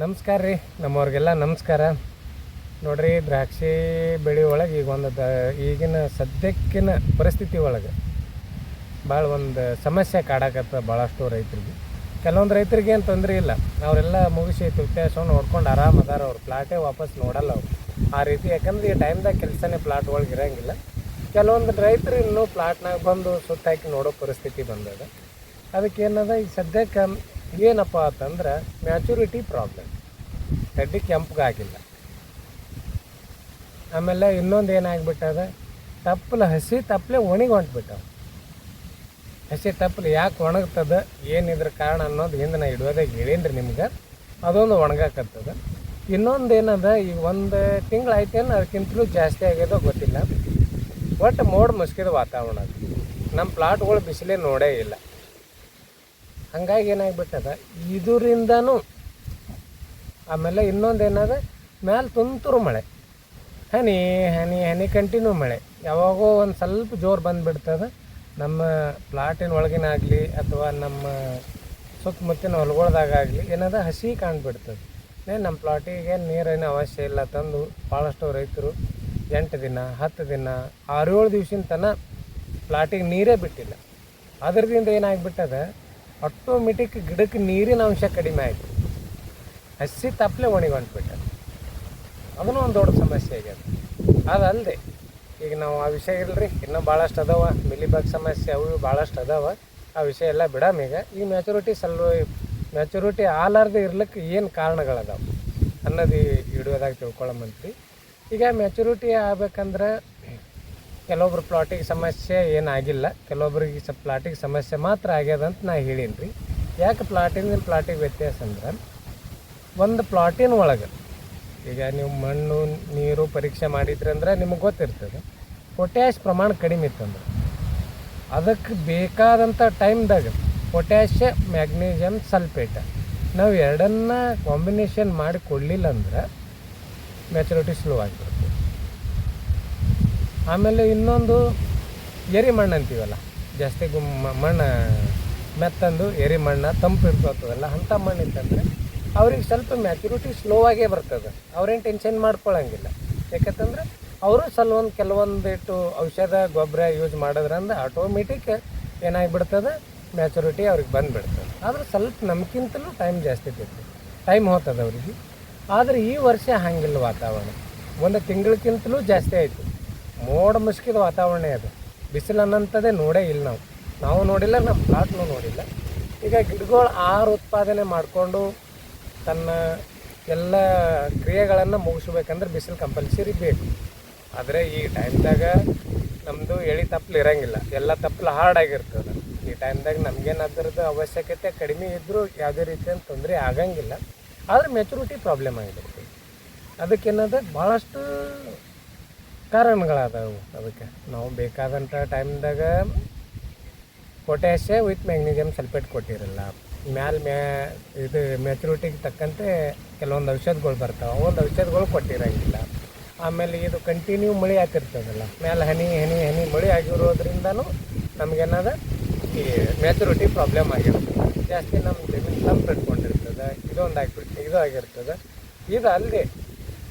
ನಮಸ್ಕಾರ ರೀ, ನಮ್ಮವ್ರಿಗೆಲ್ಲ ನಮಸ್ಕಾರ. ನೋಡ್ರಿ, ದ್ರಾಕ್ಷಿ ಬೆಳೆ ಒಳಗೆ ಈಗ ಒಂದು ದ, ಈಗಿನ ಸದ್ಯಕ್ಕಿನ ಪರಿಸ್ಥಿತಿ ಒಳಗೆ ಭಾಳ ಒಂದು ಸಮಸ್ಯೆ ಕಾಡಾಕತ್ತ ಭಾಳಷ್ಟು ರೈತರಿಗೆ. ಕೆಲವೊಂದು ರೈತರಿಗೆ ಏನು ತೊಂದರೆ ಇಲ್ಲ. ಅವರೆಲ್ಲ ಮುಗಿಸಿ ತುಟ್ಟಾಸವನ್ನು ನೋಡ್ಕೊಂಡು ಆರಾಮ ಅದಾರ ಅವ್ರು ಪ್ಲಾಟೇ ವಾಪಸ್ ನೋಡಲ್ಲ ಅವರು. ಆ ರೀತಿ, ಯಾಕಂದ್ರೆ ಈ ಟೈಮ್ದಾಗ ಕೆಲಸನೇ ಪ್ಲಾಟ್ ಒಳಗೆ ಇರಂಗಿಲ್ಲ. ಕೆಲವೊಂದು ರೈತರು ಇನ್ನೂ ಪ್ಲಾಟ್ನಾಗ ಬಂದು ಸುತ್ತಾಕಿ ನೋಡೋ ಪರಿಸ್ಥಿತಿ ಬಂದದ. ಅದಕ್ಕೆ ಏನದ ಈಗ ಸದ್ಯಕ್ಕೆ ಏನಪ್ಪ ಅಂತಂದ್ರೆ ಮ್ಯಾಚುರಿಟಿ ಪ್ರಾಬ್ಲಮ್ ಕಡ್ಡಿ ಕೆಂಪಗಾಗಿಲ್ಲ. ಆಮೇಲೆ ಇನ್ನೊಂದು ಏನಾಗ್ಬಿಟ್ಟದ? ತಪ್ಪಲ ಹಸಿ ತಪ್ಪಲೆ ಒಣಗಿ ಹೊಂಟ್ಬಿಟ್ಟವ ಹಸಿ ತಪ್ಪಲು ಯಾಕೆ ಒಣಗ್ತದ? ಏನಿದ್ರ ಕಾರಣ ಅನ್ನೋದು ಹಿಂದೆ ನಾ ಇಡುವುದೇ ಹೇಳೀನಿ ನಿಮ್ಗೆ. ಅದೊಂದು ಒಣಗಾಕತ್ತದ. ಇನ್ನೊಂದು ಏನದ ಈಗ ಒಂದು ತಿಂಗಳು ಆಯ್ತೇನು ಅದಕ್ಕಿಂತಲೂ ಜಾಸ್ತಿ ಆಗ್ಯದೋ ಗೊತ್ತಿಲ್ಲ. ಒಟ್ಟು ಮೋಡ ಮುಸ್ಕಿದ ವಾತಾವರಣ ನಮ್ಮ ಪ್ಲಾಟ್ಗಳು ಬಿಸಿಲೇ ನೋಡೇ ಇಲ್ಲ. ಹಂಗಾಗಿ ಏನಾಗ್ಬಿಟ್ಟದ? ಇದರಿಂದನೂ ಆಮೇಲೆ ಇನ್ನೊಂದು ಏನದ ಮ್ಯಾಲೆ ತುಂತುರು ಮಳೆ. ಹನಿ ಹನಿ ಹನಿ ಕಂಟಿನ್ಯೂ ಮಳೆ. ಯಾವಾಗೋ ಒಂದು ಸ್ವಲ್ಪ ಜೋರು ಬಂದುಬಿಡ್ತದೆ. ನಮ್ಮ ಪ್ಲಾಟಿನ ಒಳಗಿನಾಗಲಿ ಅಥವಾ ನಮ್ಮ ಸುತ್ತಮುತ್ತಿನ ಹೊಲಗಳ್ದಾಗಲಿ ಏನದ ಹಸಿ ಕಾಣ್ಬಿಡ್ತದೆ. ಏ ನಮ್ಮ ಪ್ಲಾಟಿಗೆ ನೀರೇನು ಅವಶ್ಯ ಇಲ್ಲ ತಂದು ಭಾಳಷ್ಟು ರೈತರು ಎಂಟು ದಿನ, ಹತ್ತು ದಿನ, ಆರು ಏಳು ದಿವ್ಸಿನ ತನಕ ಪ್ಲಾಟಿಗೆ ನೀರೇ ಬಿಟ್ಟಿಲ್ಲ. ಅದರಿಂದ ಏನಾಗ್ಬಿಟ್ಟದ? ಆಟೋಮೆಟಿಕ್ ಗಿಡಕ್ಕೆ ನೀರಿನ ಅಂಶ ಕಡಿಮೆ ಆಯಿತು. ಹಸಿ ತಪ್ಪಲೆ ಒಣಗೊಂಡ್ಬಿಟ್ಟ ಅದನ್ನು ಒಂದು ದೊಡ್ಡ ಸಮಸ್ಯೆ ಆಗ್ಯದ. ಅದಲ್ಲದೆ ಈಗ ನಾವು ಆ ವಿಷಯ ಇಲ್ರಿ, ಇನ್ನೂ ಭಾಳಷ್ಟು ಅದಾವ. ಮಿಲಿಬಾಗ್ ಸಮಸ್ಯೆ, ಅವು ಭಾಳಷ್ಟು ಅದಾವ. ಆ ವಿಷಯ ಎಲ್ಲ ಬಿಡಾಮ ಈಗ. ಈ ಮ್ಯಾಚುರಿಟಿ ಸಲ್ವ ಮ್ಯಾಚುರಿಟಿ ಆಲಾರ್ದೆ ಇರ್ಲಿಕ್ಕೆ ಏನು ಕಾರಣಗಳದಾವೆ ಅನ್ನೋದು ಈ ವಿಡಿಯೋದಾಗ ತಿಳ್ಕೊಳ್ಳಮಂತ್ರಿ ಈಗ ಮ್ಯಾಚುರಿಟಿ ಆಗ್ಬೇಕಂದ್ರೆ ಕೆಲವೊಬ್ರು ಪ್ಲಾಟಿಗೆ ಸಮಸ್ಯೆ ಏನಾಗಿಲ್ಲ, ಕೆಲವೊಬ್ರಿಗೆ ಸ ಪ್ಲಾಟಿಗೆ ಸಮಸ್ಯೆ ಮಾತ್ರ ಆಗ್ಯದ ಅಂತ ನಾ ಹೇಳೀನಿ ರೀ ಯಾಕೆ ಪ್ಲಾಟಿನ ಪ್ಲಾಟಿಗೆ ವ್ಯತ್ಯಾಸ ಅಂದ್ರೆ, ಒಂದು ಪ್ಲಾಟಿನ ಒಳಗೆ, ಈಗ ನೀವು ಮಣ್ಣು, ನೀರು ಪರೀಕ್ಷೆ ಮಾಡಿದ್ರಿ ಅಂದ್ರೆ ನಿಮಗೆ ಗೊತ್ತಿರ್ತದೆ ಪೊಟ್ಯಾಶ್ ಪ್ರಮಾಣ ಕಡಿಮೆ ಇತ್ತಂದ್ರೆ ಅದಕ್ಕೆ ಬೇಕಾದಂಥ ಟೈಮ್ದಾಗ ಪೊಟ್ಯಾಶ ಮ್ಯಾಗ್ನೀಷಿಯಮ್ ಸಲ್ಫೇಟ ನಾವು ಎರಡನ್ನ ಕಾಂಬಿನೇಷನ್ ಮಾಡಿ ಕೊಡಲಿಲ್ಲ ಅಂದ್ರೆ ಮೆಚುರಿಟಿ ಸ್ಲೋ ಆಗಿಬಿಡುತ್ತೆ ಆಮೇಲೆ ಇನ್ನೊಂದು ಎರಿ ಮಣ್ಣು ಅಂತೀವಲ್ಲ, ಜಾಸ್ತಿ ಗುಮ್ ಮಣ್ಣು ಮೆತ್ತಂದು ಎರಿ ಮಣ್ಣು, ತಂಪು ಇರ್ತದಲ್ಲ, ಅಂಥ ಮಣ್ಣು ಇತ್ತಂದರೆ ಅವ್ರಿಗೆ ಸ್ವಲ್ಪ ಮ್ಯಾಚುರಿಟಿ ಸ್ಲೋ ಆಗೇ ಬರ್ತದೆ. ಅವ್ರೇನು ಟೆನ್ಷನ್ ಮಾಡ್ಕೊಳ್ಳೋಂಗಿಲ್ಲ ಯಾಕಂತಂದ್ರೆ ಅವರು ಸಲ್ವೊಂದು ಕೆಲವೊಂದಿಟ್ಟು ಔಷಧ, ಗೊಬ್ಬರ ಯೂಸ್ ಮಾಡೋದ್ರಿಂದ ಆಟೋಮೆಟಿಕ್ ಏನಾಗಿಬಿಡ್ತದೆ ಮ್ಯಾಚುರಿಟಿ ಅವ್ರಿಗೆ ಬಂದುಬಿಡ್ತದೆ. ಆದ್ರೆ ಸ್ವಲ್ಪ ನಮ್ಗಿಂತಲೂ ಟೈಮ್ ಜಾಸ್ತಿ ಬೇಕು. ಟೈಮ್ ಹೋಗ್ತದೆ ಅವ್ರಿಗೆ. ಆದರೆ ಈ ವರ್ಷ ಹಾಗಿಲ್ಲ ವಾತಾವರಣ. ಒಂದು ತಿಂಗಳಕ್ಕಿಂತಲೂ ಜಾಸ್ತಿ ಆಯಿತು. ಮೋಡ ಮುಸ್ಕಿದ ವಾತಾವರಣ ಅದು. ಬಿಸಿಲು ಅನ್ನೋಂಥದ್ದೇ ನೋಡೇ ಇಲ್ಲ ನಾವು. ನಾವು ನೋಡಿಲ್ಲ, ನಮ್ಮ ಪ್ಲಾಟ್ನೂ ನೋಡಿಲ್ಲ. ಈಗ ಗಿಡಗಳು ಆರು ಉತ್ಪಾದನೆ ಮಾಡಿಕೊಂಡು ತನ್ನ ಎಲ್ಲ ಕ್ರಿಯೆಗಳನ್ನು ಮುಗಿಸ್ಬೇಕಂದ್ರೆ ಬಿಸಿಲು ಕಂಪಲ್ಸರಿ ಬೇಕು. ಆದರೆ ಈ ಟೈಮ್ದಾಗ ನಮ್ಮದು ಎಳಿ ತಪ್ಪಲು ಇರಂಗಿಲ್ಲ. ಎಲ್ಲ ತಪ್ಪಲು ಹಾರ್ಡಾಗಿರ್ತದೆ. ಈ ಟೈಮ್ದಾಗ ನಮಗೇನು ಅದರದ್ದು ಅವಶ್ಯಕತೆ ಕಡಿಮೆ ಇದ್ದರೂ ಯಾವುದೇ ರೀತಿಯ ತೊಂದರೆ ಆಗಂಗಿಲ್ಲ. ಆದರೆ ಮೆಚುರಿಟಿ ಪ್ರಾಬ್ಲಮ್ ಆಗಿರುತ್ತೆ ಅದಕ್ಕೇನದ ಭಾಳಷ್ಟು ಕಾರಣಗಳದಾವು. ಅದಕ್ಕೆ ನಾವು ಬೇಕಾದಂಥ ಟೈಮ್ದಾಗ ಪೊಟ್ಯಾಷ್ ವಿತ್ ಮ್ಯಾಗ್ನೀಸಿಯಮ್ ಸಲ್ಫೇಟ್ ಕೊಟ್ಟಿರಲ್ಲ. ಮ್ಯಾಲ ಮ್ಯಾ ಇದು ಮೆಚುರಿಟಿಗೆ ತಕ್ಕಂತೆ ಕೆಲವೊಂದು ಔಷಧಗಳು ಬರ್ತಾವೆ. ಒಂದು ಔಷಧಗಳು ಕೊಟ್ಟಿರೋಂಗಿಲ್ಲ. ಆಮೇಲೆ ಇದು ಕಂಟಿನ್ಯೂ ಮಳೆ ಆಗ್ತಿರ್ತದಲ್ಲ. ಮ್ಯಾಲೆ ಹನಿ ಹನಿ ಹನಿ ಮಳೆ ಆಗಿರೋದ್ರಿಂದನೂ ನಮಗೇನದ ಈ ಮ್ಯಾಚುರಿಟಿ ಪ್ರಾಬ್ಲಮ್ ಆಗಿರ್ತದೆ ಜಾಸ್ತಿ ನಮ್ಮ ಜಮೀನು ತಂಪು ಇಟ್ಕೊಂಡಿರ್ತದೆ. ಇದೊಂದು ಆಗಿಬಿಡ್ತದೆ ಇದು ಆಗಿರ್ತದೆ. ಇದು ಅಲ್ಲದೆ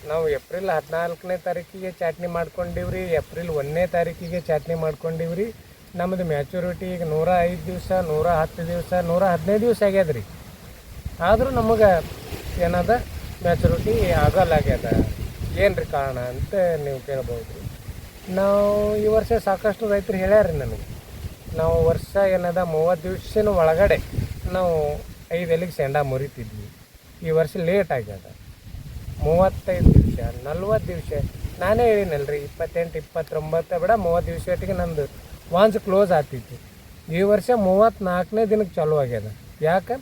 ನಾವು ಏಪ್ರಿಲ್ ಹದಿನಾಲ್ಕನೇ ತಾರೀಕಿಗೆ ಚಾಟ್ನಿ ಮಾಡ್ಕೊಂಡಿವ್ರಿ, ಏಪ್ರಿಲ್ ಒಂದನೇ ತಾರೀಕಿಗೆ ಚಾಟ್ನಿ ಮಾಡ್ಕೊಂಡಿವ್ರಿ. ನಮ್ಮದು ಮ್ಯಾಚುರಿಟಿ ಈಗ ನೂರ ಐದು ದಿವಸ, ನೂರ ಹತ್ತು ದಿವಸ, ನೂರ ಹದಿನೈದು ದಿವಸ ಆಗ್ಯದ ರೀ ಆದರೂ ನಮಗೆ ಏನದ ಮ್ಯಾಚುರಿಟಿ ಆಗಲ್ಲಾಗ್ಯದ ಏನು ರೀ ಕಾರಣ ಅಂತ ನೀವು ಕೇಳ್ಬೋದು ರೀ ನಾವು ಈ ವರ್ಷ ಸಾಕಷ್ಟು ರೈತರು ಹೇಳ್ಯಾರ ನನಗೆ ನಾವು ವರ್ಷ ಏನದ, ಮೂವತ್ತು ದಿವಸನ ಒಳಗಡೆ ನಾವು ಐದು ಎಲೆಗೆ ಸೆಂಡ ಮುರಿತಿದ್ವಿ. ಈ ವರ್ಷ ಲೇಟ್ ಆಗ್ಯದ. ಮೂವತ್ತೈದು ದಿವಸ, ನಲ್ವತ್ತು ದಿವಸ. ನಾನೇ ಹೇಳಿನಲ್ರಿ, ಇಪ್ಪತ್ತೆಂಟು, ಇಪ್ಪತ್ತೊಂಬತ್ತು ಬೇಡ ಮೂವತ್ತು ದಿವಸ ಒಟ್ಟಿಗೆ ನಂದು ವಾಂಚ್ ಕ್ಲೋಸ್ ಆಗ್ತಿತ್ತು. ಈ ವರ್ಷ ಮೂವತ್ತ್ನಾಲ್ಕನೇ ದಿನಕ್ಕೆ ಚಾಲೂ ಆಗ್ಯದ. ಯಾಕೆ?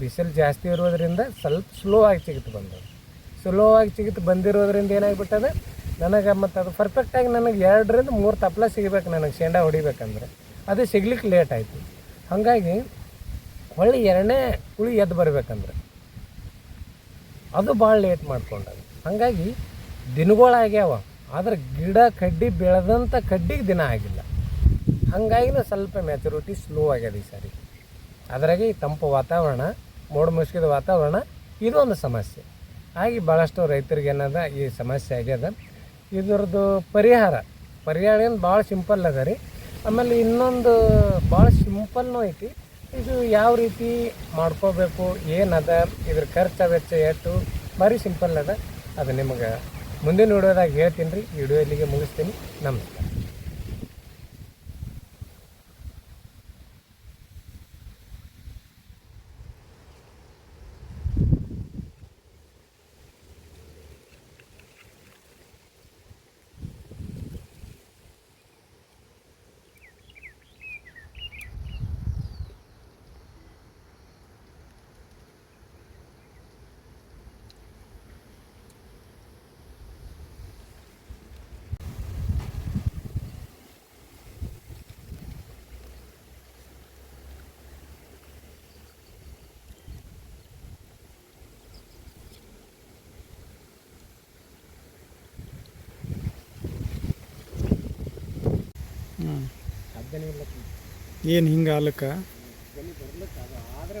ಬಿಸಿಲು ಜಾಸ್ತಿ ಇರೋದ್ರಿಂದ ಸ್ವಲ್ಪ ಸ್ಲೋ ಆಗಿ ಸಿಗುತ್ತೆ ಬಂದವು ಸ್ಲೋ ಆಗಿ ಸಿಗುತ್ತೆ ಬಂದಿರೋದ್ರಿಂದ ಏನಾಗ್ಬಿಟ್ಟದೆ? ನನಗೆ ಮತ್ತು ಅದು ಪರ್ಫೆಕ್ಟಾಗಿ ನನಗೆ ಎರಡರಿಂದ ಮೂರು ತಪ್ಪಲ ಸಿಗಬೇಕು ನನಗೆ, ಶೇಂಡಾ ಹೊಡಿಬೇಕಂದ್ರೆ. ಅದು ಸಿಗ್ಲಿಕ್ಕೆ ಲೇಟ್ ಆಯಿತು. ಹಾಗಾಗಿ ಹೊಳ್ಳಿ ಎರಡನೇ ಕುಳಿ ಎದ್ದು ಬರ್ಬೇಕಂದ್ರೆ. ಅದು ಭಾಳ ಲೇಟ್ ಮಾಡ್ಕೊಂಡದು ಹಾಗಾಗಿ ದಿನಗಳಾಗ್ಯಾವ ಆದ್ರೆ ಗಿಡ ಕಡ್ಡಿ ಬೆಳೆದಂಥ ಕಡ್ಡಿಗೆ ದಿನ ಆಗಿಲ್ಲ. ಹಾಗಾಗಿನೂ ಸ್ವಲ್ಪ ಮೆಚುರಿಟಿ ಸ್ಲೋ ಆಗ್ಯದ ಈ ಸಾರಿ. ಅದರಾಗೆ ಈ ತಂಪು ವಾತಾವರಣ, ಮೋಡ ಮುಸುಕಿದ ವಾತಾವರಣ, ಇದೊಂದು ಸಮಸ್ಯೆ. ಹಾಗೆ ಭಾಳಷ್ಟು ರೈತರಿಗೆ ಏನದ ಈ ಸಮಸ್ಯೆ ಆಗ್ಯದ. ಇದ್ರದ್ದು ಪರಿಹಾರ ಪರಿಹಾರ ಏನು ಭಾಳ ಸಿಂಪಲ್ ಅದ ರೀ. ಆಮೇಲೆ ಇನ್ನೊಂದು ಭಾಳ ಸಿಂಪಲ್ನೂ ಐತಿ. ಇದು ಯಾವ ರೀತಿ ಮಾಡ್ಕೋಬೇಕು, ಏನದ, ಇದ್ರ ಖರ್ಚು ವೆಚ್ಚ ಎಷ್ಟು? ಭಾರಿ ಸಿಂಪಲ್ ಅದ. ಅದು ನಿಮಗೆ ಮುಂದಿನ ವಿಡಿಯೋದಾಗ ಹೇಳ್ತೀನಿ ರೀ. ವಿಡಿಯೋ ಇಲ್ಲಿಗೆ ಮುಗಿಸ್ತೀನಿ. ನಮಸ್ಕಾರ. ಏನು ಹಿಂಗೆ ಆಲಕ್ಕ ಆದರೆ